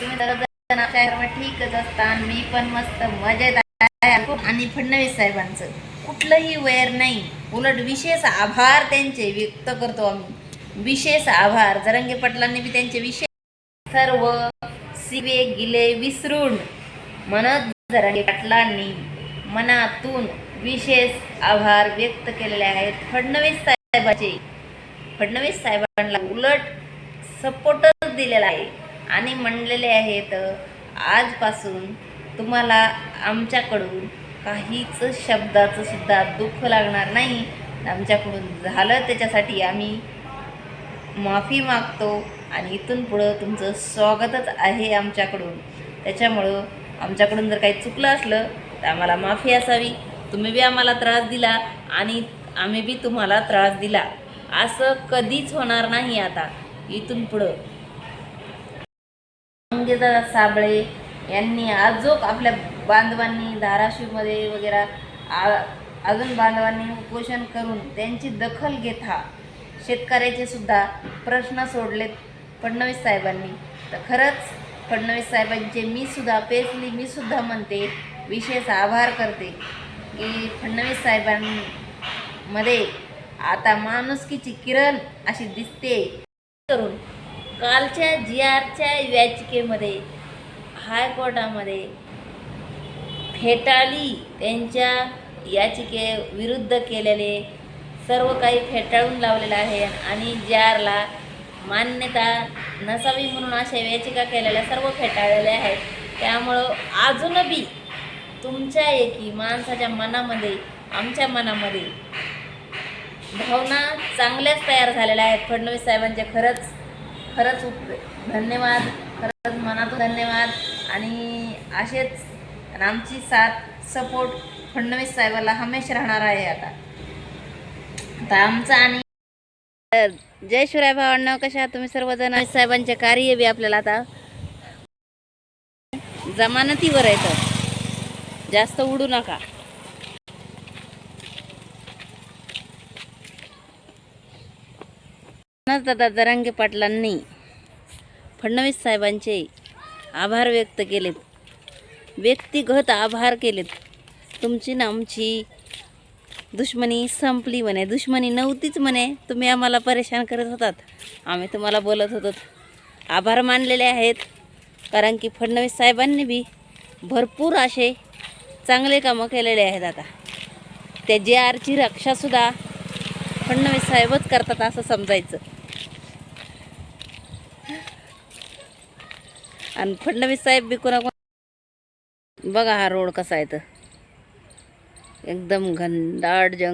तुम्ही सर्वजण आपल्या घरामध्ये ठीकच असता. मी पण मस्त मजेत आहे. आणि फडणवीस साहेबांचं कुठलंही वैर नाही. उलट विशेष आभार त्यांचे व्यक्त करतो आम्ही. विशेष आभार. जरंगे पटलांनी बी त्यांचे विशेष सर्व सिवे गिले विसरून म्हणत जरंगे पटलांनी मनातून विशेष आभार व्यक्त केलेले आहेत. फडणवीस साहेबाचे. फडणवीस साहेबांना उलट सपोर्टच दिलेला आहे. आणि म्हणलेले आहेत आजपासून तुम्हाला आमच्याकडून काहीच शब्दाचं सुद्धा दुःख लागणार नाही. आमच्याकडून झालं त्याच्यासाठी आम्ही माफी मागतो आणि इथून पुढं तुमचं स्वागतच आहे आमच्याकडून. त्याच्यामुळं आमच्याकडून जर काही चुकलं असलं तर आम्हाला माफी असावी. तुम्ही बी आम्हाला त्रास दिला आणि आम्ही बी तुम्हाला त्रास दिला. असं कधीच होणार नाही आता. इथून पुढं मंगेदार साबळे यांनी आजोक आपल्या बांधवांनी धाराशिवमध्ये वगैरे आ- अजून बांधवांनी उपोषण करून त्यांची दखल घेता शेतकऱ्याचे सुद्धा प्रश्न सोडलेत फडणवीस साहेबांनी. तर खरंच फडणवीस साहेबांचे मी सुद्धा पेसली मी सुद्धा म्हणते विशेष आभार करते की फडणवीस साहेबांमध्ये आता माणुसकीची किरण अशी दिसते. करून कालच्या जी आरच्या याचिकेमध्ये हायकोर्टामध्ये फेटाळी त्यांच्या याचिके विरुद्ध केलेले सर्व काही फेटाळून लावलेलं आहे आणि जी आरला मान्यता नसावी म्हणून अशा याचिका केलेल्या सर्व फेटाळलेल्या आहेत. त्यामुळं अजूनबी तुमच्या एकी माणसाच्या मनामध्ये आमच्या मनामध्ये भावना चांगल्याच तयार झालेल्या आहेत. फडणवीस साहेबांचे खरंच खरंच उप धन्यवाद खरंच मनातून धन्यवाद. आणि असेच आणि आमची साथ सपोर्ट फडणवीस साहेबाला हमेशा राहणार आहे आता. आता आमचा आणि जय शिवराय भावांना कशा तुम्ही सर्वजण? साहेबांचे कार्य बी आपल्याला आता जमानतीवर येतं जास्त उडू नका. दादा जरांगे पाटलांनी फडणवीस साहेबांचे आभार व्यक्त केलेत. व्यक्तिगत आभार केलेत. तुमची ना आमची दुश्मनी संपली म्हणे. दुश्मनी नव्हतीच म्हणे. तुम्ही आम्हाला परेशान करत होतात. आम्ही तुम्हाला बोलत होतो. आभार मानलेले आहेत. कारण की फडणवीस साहेबांनी बी भरपूर असे चांगले कामं केलेले आहेत आता. त्या जे आरची रक्षासुद्धा फडणवीस साहेबच करतात असं समजायचं. आणि फडणवीस साहेब बी कोणा बघा हा रोड कसा आहे तर एकदम घनदाट जंग